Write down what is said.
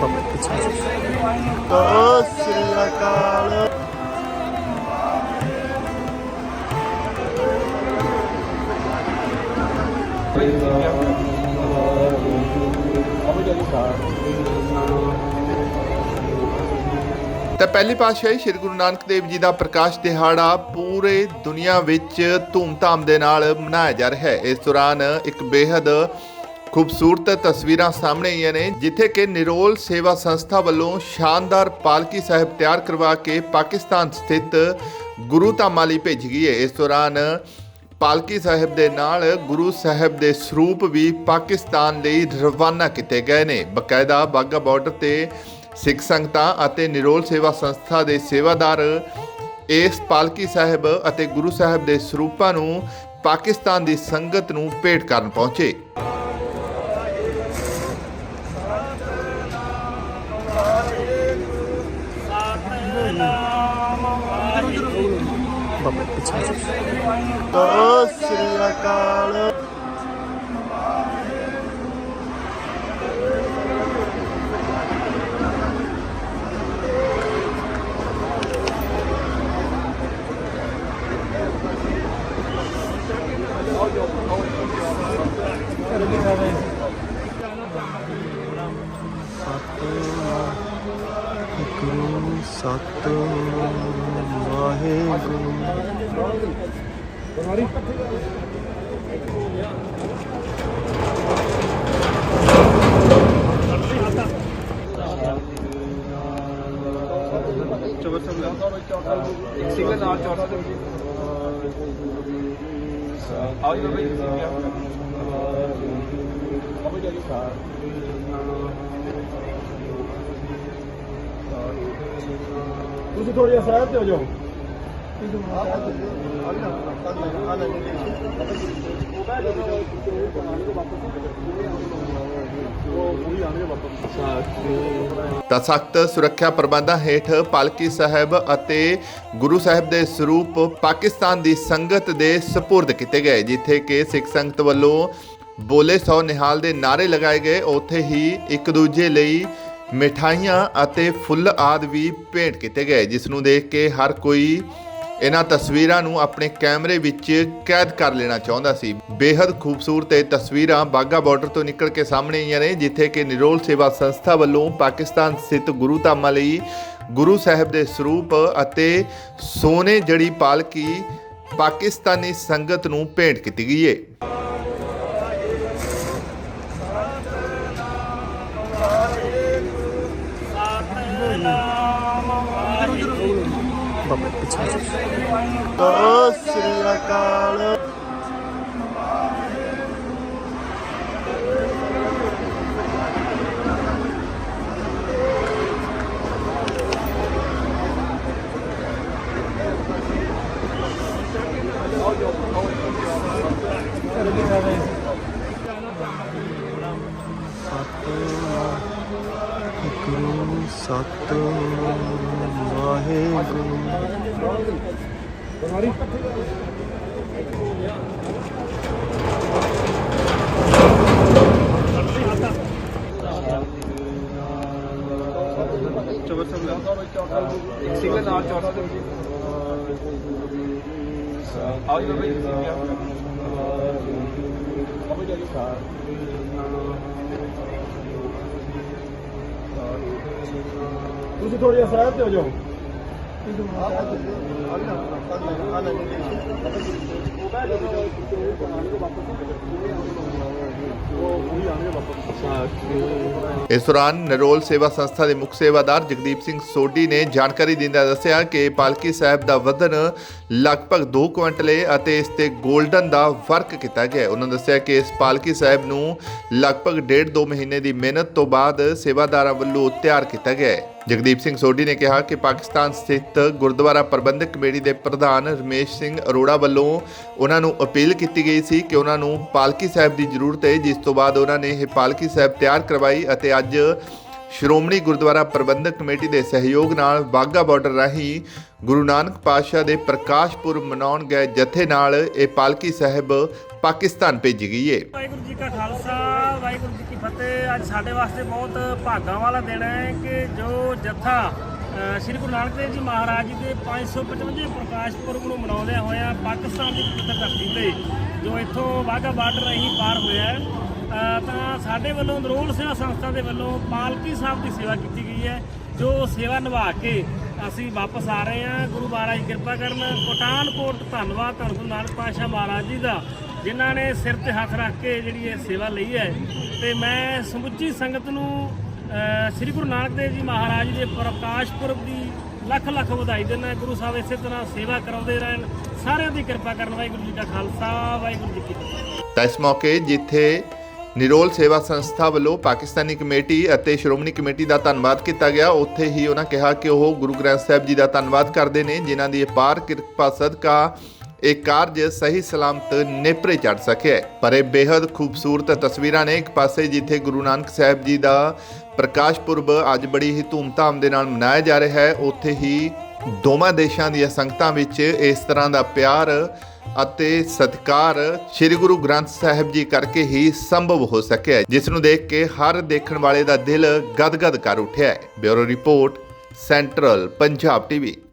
ਬਾਬਾ ਪਿੱਛੇ ਸਤਿ ਸ੍ਰੀ ਅਕਾਲ ਤਾਂ ਪਹਿਲੀ ਪਾਤਸ਼ਾਹੀ ਸ੍ਰੀ ਗੁਰੂ ਨਾਨਕ ਦੇਵ ਜੀ ਦਾ ਪ੍ਰਕਾਸ਼ ਦਿਹਾੜਾ ਪੂਰੇ ਦੁਨੀਆ ਵਿੱਚ ਧੂਮਧਾਮ ਦੇ ਨਾਲ ਮਨਾਇਆ ਜਾ ਰਿਹਾ ਹੈ। ਇਸ ਦੌਰਾਨ ਇੱਕ ਬੇहद ਖੂਬਸੂਰਤ ਤਸਵੀਰਾਂ ਸਾਹਮਣੇ ਆਈਆਂ ਨੇ, ਜਿੱਥੇ ਕਿ ਨਿਰੋਲ ਸੇਵਾ ਸੰਸਥਾ ਵੱਲੋਂ ਸ਼ਾਨਦਾਰ ਪਾਲਕੀ ਸਾਹਿਬ ਤਿਆਰ ਕਰਵਾ ਕੇ ਪਾਕਿਸਤਾਨ ਸਥਿਤ ਗੁਰੂ ਧਾਮਾਂ ਲਈ ਭੇਜੀ ਗਈ ਹੈ। ਇਸ ਦੌਰਾਨ ਪਾਲਕੀ ਸਾਹਿਬ ਦੇ ਨਾਲ ਗੁਰੂ ਸਾਹਿਬ ਦੇ ਸਰੂਪ ਵੀ ਪਾਕਿਸਤਾਨ ਲਈ ਰਵਾਨਾ ਕੀਤੇ ਗਏ ਨੇ। ਬਕਾਇਦਾ ਬਾਗਾ ਬਾਰਡਰ ਤੇ ਸਿੱਖ ਸੰਗਤਾਂ ਅਤੇ ਨਿਰੋਲ ਸੇਵਾ ਸੰਸਥਾ ਦੇ ਸੇਵਾਦਾਰ ਇਸ ਪਾਲਕੀ ਸਾਹਿਬ ਅਤੇ ਗੁਰੂ ਸਾਹਿਬ ਦੇ ਸਰੂਪਾਂ ਨੂੰ ਪਾਕਿਸਤਾਨ ਦੀ ਸੰਗਤ ਨੂੰ ਭੇਟ ਕਰਨ ਪਹੁੰਚੇ। ਬਾਬਾ ਪਿੱਛੇ ਸਤਿ ਸ੍ਰੀ ਅਕਾਲ। ਗੁਰੂ ਸਤ ਵਾਹਿਗੁਰੂ ਇੱਕ ਸਿੰਗਲ ਨਾਲ ਚੌਥਾ ਦੇ ਆਓ ਜੀ ਬਾਬਾ ਜੀ ਬਾਬਾ ਜੀ ਤੁਸੀਂ ਥੋੜੀ ਜਿਹਾ ਤੇ ਹੋ ਜਾਓ। ਤਾਂ ਸਖਤ ਸੁਰੱਖਿਆ ਪ੍ਰਬੰਧਾਂ ਹੇਠ ਪਾਲਕੀ ਸਾਹਿਬ ਅਤੇ ਗੁਰੂ ਸਾਹਿਬ ਦੇ ਸਰੂਪ ਪਾਕਿਸਤਾਨ ਦੀ ਸੰਗਤ ਦੇ ਸਪੁਰਦ ਕੀਤੇ ਗਏ, ਜਿੱਥੇ ਕਿ ਸਿੱਖ ਸੰਗਤ ਵੱਲੋਂ ਬੋਲੇ ਸੋ ਨਿਹਾਲ ਦੇ ਨਾਰੇ ਲਗਾਏ ਗਏ। ਉੱਥੇ ਹੀ ਇੱਕ ਦੂਜੇ ਲਈ ਮਿਠਾਈਆਂ ਅਤੇ ਫੁੱਲ ਆਦ ਵੀ ਭੇਂਟ ਕੀਤੇ ਗਏ, ਜਿਸ ਨੂੰ ਦੇਖ ਕੇ ਹਰ ਕੋਈ ਇਹਨਾਂ ਤਸਵੀਰਾਂ ਨੂੰ ਆਪਣੇ ਕੈਮਰੇ ਵਿੱਚ ਕੈਦ ਕਰ ਲੈਣਾ ਚਾਹੁੰਦਾ ਸੀ। ਬੇहद ਖੂਬਸੂਰਤ ਇਹ ਤਸਵੀਰਾਂ ਬਾਗਾ ਬਾਰਡਰ ਤੋਂ ਨਿਕਲ ਕੇ ਸਾਹਮਣੇ ਆਈਆਂ ਨੇ, ਜਿੱਥੇ ਕਿ ਨਿਰੋਲ ਸੇਵਾ ਸੰਸਥਾ ਵੱਲੋਂ ਪਾਕਿਸਤਾਨ ਸਥਿਤ ਗੁਰੂ ਧਾਮਾਂ ਲਈ ਗੁਰੂ ਸਾਹਿਬ ਦੇ ਸਰੂਪ ਅਤੇ ਸੋਨੇ ਜੜੀ ਪਾਲਕੀ ਪਾਕਿਸਤਾਨੀ ਸੰਗਤ ਨੂੰ ਭੇਂਟ ਕੀਤੀ ਗਈ ਹੈ ਸਤਿ ਸ੍ਰੀ ਅਕਾਲ ਸਤ ਵਾਹਿਗੁਰੂ ਇੱਕ ਸਿੰਗਲ ਨਾਲ ਚੌਥਾ ਦੇ ਆਓ ਜੀ ਬਾਬਾ ਜੀ ਬਾਬਾ ਜੀ ਤੁਸੀਂ ਥੋੜੀ ਜਿਹਾ ਤੇ ਹੋ ਜਾਓ ਇਸ ਦੌਰਾਨ ਨਰੋਲ ਸੇਵਾ ਸੰਸਥਾ ਦੇ ਮੁੱਖ ਸੇਵਾਦਾਰ ਜਗਦੀਪ ਸਿੰਘ ਸੋਢੀ ਨੇ ਜਾਣਕਾਰੀ ਦਿੰਦਿਆਂ ਦੱਸਿਆ ਕਿ ਪਾਲਕੀ ਸਾਹਿਬ ਦਾ ਵਜ਼ਨ ਲਗਭਗ 2 ਕੁਇੰਟਲ ਹੈ ਅਤੇ ਇਸ ਤੇ 골ਡਨ ਦਾ ਵਰਕ ਕੀਤਾ ਗਿਆ ਹੈ। ਉਹਨਾਂ ਦੱਸਿਆ ਕਿ ਇਸ ਪਾਲਕੀ ਸਾਹਿਬ ਨੂੰ ਲਗਭਗ 1.5 2 ਮਹੀਨੇ ਦੀ ਮਿਹਨਤ ਤੋਂ ਬਾਅਦ ਸੇਵਾਦਾਰਾਂ ਵੱਲੋਂ ਤਿਆਰ ਕੀਤਾ ਗਿਆ ਹੈ ਜਗਦੀਪ ਸਿੰਘ ਸੋਢੀ ਨੇ ਕਿਹਾ ਕਿ ਪਾਕਿਸਤਾਨ ਸਥਿਤ ਗੁਰਦੁਆਰਾ ਪ੍ਰਬੰਧਕ ਕਮੇਟੀ ਦੇ ਪ੍ਰਧਾਨ ਰਮੇਸ਼ ਸਿੰਘ ਅਰੋੜਾ ਵੱਲੋਂ ਉਹਨਾਂ ਨੂੰ ਅਪੀਲ ਕੀਤੀ ਗਈ ਸੀ ਕਿ ਉਹਨਾਂ ਨੂੰ ਪਾਲਕੀ ਸਾਹਿਬ ਦੀ ਜ਼ਰੂਰਤ ਹੈ, ਜਿਸ ਤੋਂ ਬਾਅਦ ਉਹਨਾਂ ਨੇ ਇਹ ਪਾਲਕੀ ਸਾਹਿਬ ਤਿਆਰ ਕਰਵਾਈ ਅਤੇ ਅੱਜ ਸ਼੍ਰੋਮਣੀ ਗੁਰਦੁਆਰਾ ਪ੍ਰਬੰਧਕ ਕਮੇਟੀ ਦੇ ਸਹਿਯੋਗ ਨਾਲ ਬਾਗਾ ਬਾਰਡਰ ਰਾਹੀਂ ਗੁਰੂ ਨਾਨਕ ਪਾਤਸ਼ਾਹ ਦੇ ਪ੍ਰਕਾਸ਼ ਪੁਰਬ ਮਨਾਉਣ ਗਏ ਜਥੇ ਨਾਲ ਇਹ ਪਾਲਕੀ ਸਾਹਿਬ ਪਾਕਿਸਤਾਨ ਭੇਜੀ ਗਈ ਹੈ ਵਾਹਿਗੁਰੂ ਜੀ ਕਾ ਖਾਲਸਾ, ਵਾਹਿਗੁਰੂ ਜੀ ਕੀ ਫਤਿਹ। ਅੱਜ ਸਾਡੇ ਵਾਸਤੇ ਬਹੁਤ ਭਾਗਾਂ ਵਾਲਾ ਦਿਨ ਹੈ ਕਿ ਜੋ ਜਥਾ ਸ੍ਰੀ ਗੁਰੂ ਨਾਨਕ ਦੇਵ ਜੀ ਮਹਾਰਾਜ ਜੀ ਦੇ 555 ਪ੍ਰਕਾਸ਼ ਪੁਰਬ ਨੂੰ ਮਨਾਉਂਦਿਆਂ ਹੋਇਆਂ ਪਾਕਿਸਤਾਨ ਦੀ ਪਵਿੱਤਰ ਧਰਤੀ ਤੇ, ਜੋ ਇੱਥੋਂ ਵਾਹਗਾ ਬਾਰਡਰ ਰਾਹੀਂ ਪਾਰ ਹੋਇਆ ਤਾਂ ਸਾਡੇ ਵੱਲੋਂ ਨਰੋਲ ਸੇਵਾ ਸੰਸਥਾ ਦੇ ਵੱਲੋਂ ਪਾਲਕੀ ਸਾਹਿਬ ਦੀ ਸੇਵਾ ਕੀਤੀ ਗਈ ਹੈ, ਜੋ ਸੇਵਾ ਨਿਭਾ ਕੇ ਅਸੀਂ ਵਾਪਸ ਆ ਰਹੇ ਹਾਂ। ਗੁਰੂ ਮਹਾਰਾਜ ਕਿਰਪਾ ਕਰਨ ਕੋਟਾਨਕੋਟ ਧੰਨਵਾਦ ਧੰਨ ਗੁਰੂ ਨਾਨਕ ਪਾਤਸ਼ਾਹ ਮਹਾਰਾਜ ਜੀ ਦਾ, ਜਿਨ੍ਹਾਂ ਨੇ ਸਿਰ ਤੇ ਹੱਥ ਰੱਖ ਕੇ ਜਿਹੜੀ ਇਹ ਸੇਵਾ ਲਈ ਹੈ। ਤੇ ਮੈਂ ਸਮੁੱਚੀ ਸੰਗਤ ਨੂੰ ਸ੍ਰੀ ਗੁਰੂ ਨਾਨਕ ਦੇਵ ਜੀ ਮਹਾਰਾਜ ਦੇ ਪ੍ਰਕਾਸ਼ ਪੁਰਬ ਦੀ ਲੱਖ ਲੱਖ ਵਧਾਈ ਦਿੰਦਾ ਗੁਰੂ ਸਾਹਿਬ ਇਸੇ ਤਰ੍ਹਾਂ ਸੇਵਾ ਕਰਾਉਂਦੇ ਰਹਿਣ। ਸਾਰਿਆਂ ਦੀ ਕਿਰਪਾ ਕਰਨ। ਵਾਹਿਗੁਰੂ ਜੀ ਦਾ ਖਾਲਸਾ, ਵਾਹਿਗੁਰੂ ਜੀ ਕੀ ਫਤਿਹ। ਤਾਂ ਇਸ ਮੌਕੇ ਜਿੱਥੇ ਨਿਰੋਲ ਸੇਵਾ ਸੰਸਥਾ ਵੱਲੋਂ ਪਾਕਿਸਤਾਨੀ ਕਮੇਟੀ ਅਤੇ ਸ਼੍ਰੋਮਣੀ ਕਮੇਟੀ ਦਾ ਧੰਨਵਾਦ ਕੀਤਾ ਗਿਆ, ਉੱਥੇ ਹੀ ਉਹਨਾਂ ਕਿਹਾ ਕਿ ਉਹ ਗੁਰੂ ਗ੍ਰੰਥ ਸਾਹਿਬ ਜੀ ਦਾ ਧੰਨਵਾਦ ਕਰਦੇ ਨੇ, ਜਿਨ੍ਹਾਂ ਦੀ ਅਪਾਰ ਕਿਰਪਾ ਸਦਕਾ ਇਹ ਕਾਰਜ ਸਹੀ ਸਲਾਮਤ ਨੇਪਰੇ ਚੜ ਸਕਿਆ ਪਰ ਇਹ ਬੇहद ਖੂਬਸੂਰਤ ਤਸਵੀਰਾਂ ਨੇ ਇੱਕ ਪਾਸੇ ਜਿੱਥੇ ਗੁਰੂ ਨਾਨਕ ਸਾਹਿਬ ਜੀ ਦਾ ਪ੍ਰਕਾਸ਼ ਪੁਰਬ ਅੱਜ ਬੜੀ ਹੀ ਧੂਮਧਾਮ ਦੇ ਨਾਲ ਮਨਾਇਆ ਜਾ ਰਿਹਾ ਹੈ, ਉੱਥੇ ਹੀ ਦੋਵਾਂ ਦੇਸ਼ਾਂ ਦੀਆਂ ਸੰਗਤਾਂ ਵਿੱਚ ਇਸ ਤਰ੍ਹਾਂ ਦਾ ਪਿਆਰ ਅਤੇ ਸਤਿਕਾਰ ਸ੍ਰੀ ਗੁਰੂ ਗ੍ਰੰਥ ਸਾਹਿਬ ਜੀ ਕਰਕੇ ਹੀ ਸੰਭਵ ਹੋ ਸਕਿਆ ਜਿਸ ਨੂੰ ਦੇਖ ਕੇ ਹਰ ਦੇਖਣ ਵਾਲੇ ਦਾ ਦਿਲ ਗਦਗਦ ਕਰ ਉੱਠਿਆ ਹੈ। Bureau report, central Punjab TV.